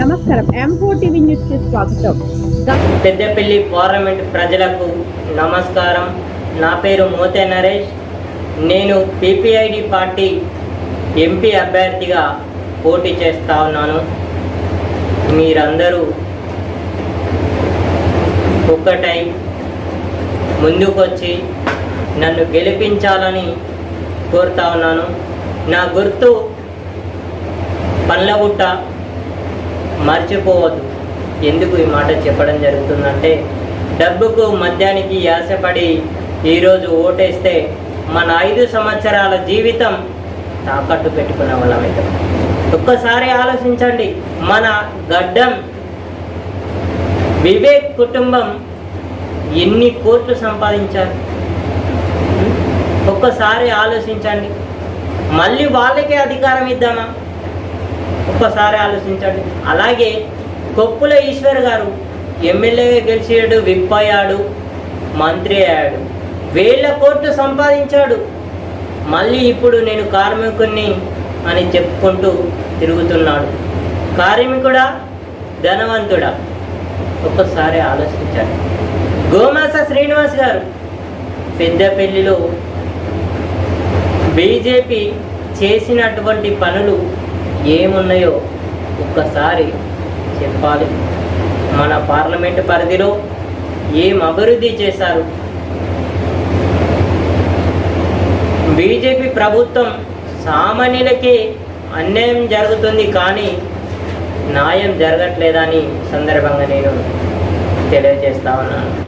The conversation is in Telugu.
నమస్కారం. ఎం టీవీ న్యూస్కి స్వాగతం. పెద్దపల్లి పార్లమెంట్ ప్రజలకు నమస్కారం. నా పేరు మోతే నరేష్. నేను పిపిఐడి పార్టీ ఎంపీ అభ్యర్థిగా పోటీ చేస్తా ఉన్నాను. మీరందరూ ఒక్కటై ముందుకొచ్చి నన్ను గెలిపించాలని కోరుతా ఉన్నాను. నా గుర్తు పండ్లగుట్ట మర్చిపోవద్దు. ఎందుకు ఈ మాట చెప్పడం జరుగుతుందంటే డబ్బుకు మద్యానికి యాసపడి ఈరోజు ఓటేస్తే మన ఐదు సంవత్సరాల జీవితం తాకట్టు పెట్టుకునే వాళ్ళమైతే ఒక్కసారి ఆలోచించండి మన గడ్డం వివేక్ కుటుంబం ఎన్ని కోట్లు సంపాదించారు? ఒక్కసారి ఆలోచించండి. మళ్ళీ వాళ్ళకే అధికారం ఇద్దామా? ఒక్కసారి ఆలోచించండి. అలాగే కొప్పుల ఈశ్వర్ గారు ఎమ్మెల్యేగా గెలిచాడు విప్ అయ్యాడు మంత్రి అయ్యాడు. వేల కోట్లు సంపాదించాడు. మళ్ళీ ఇప్పుడు నేను కార్మికుడిని అని చెప్పుకుంటూ తిరుగుతున్నాడు. కార్మికుడా ధనవంతుడా? ఒక్కసారి ఆలోచించాడు. గోమాస శ్రీనివాస్ గారు పెద్దపల్లిలో బీజేపీ చేసినటువంటి పనులు ఏమున్నాయో ఒక్కసారి చెప్పాలి. మన పార్లమెంటు పరిధిలో ఏం అభివృద్ధి చేశారు? బీజేపీ ప్రభుత్వం సామాన్యులకే అన్యాయం జరుగుతుంది కానీ న్యాయం జరగట్లేదని సందర్భంగా నేను తెలియజేస్తా ఉన్నాను.